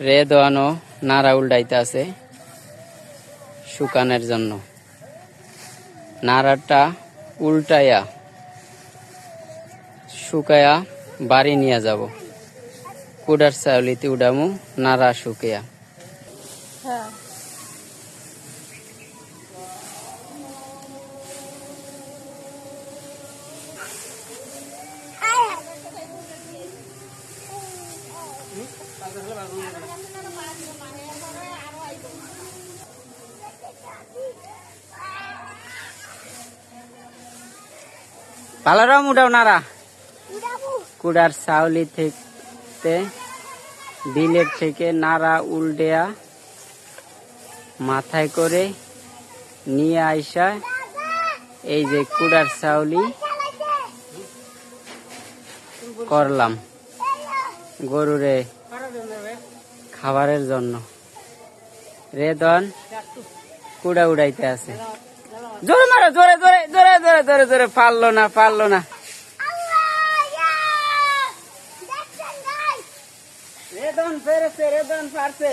রে দোয়ানো নাড়া উল্টাইতে আছে শুকানের জন্য। নাড়াটা উল্টাইয়া শুকায়া বাড়ি নিয়ে যাব। কুডার চাউলিতে উডামু, নাড়া শুকিয়া হ্যাঁ। পালারাও উডাও নাড়া। কুড়ার চাউলি থেকে বিলের থেকে নাড়া উল্টেয়া মাথায় করে নিয়ে আইসা এই যে কুড়ার সাউলি করলাম। গরুরে খাবারের জন্য। রেদন কুড়া উড়াইতে আছে। জোরে মারো জোরে জোরে জোরে জোরে জোরে জোরে পারল না পারল না। রেদন পেরেছে রেদন পারছে।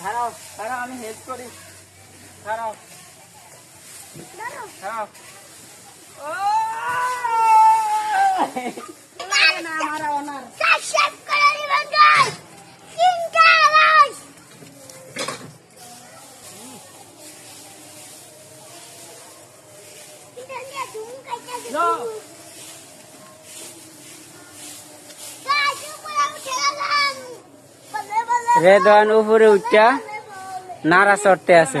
খারাও খারাও আমি হেল্প করি। খারাও খারাও ও! না. রেদন উপরে উঠটা নাড়া চড়তে আছে।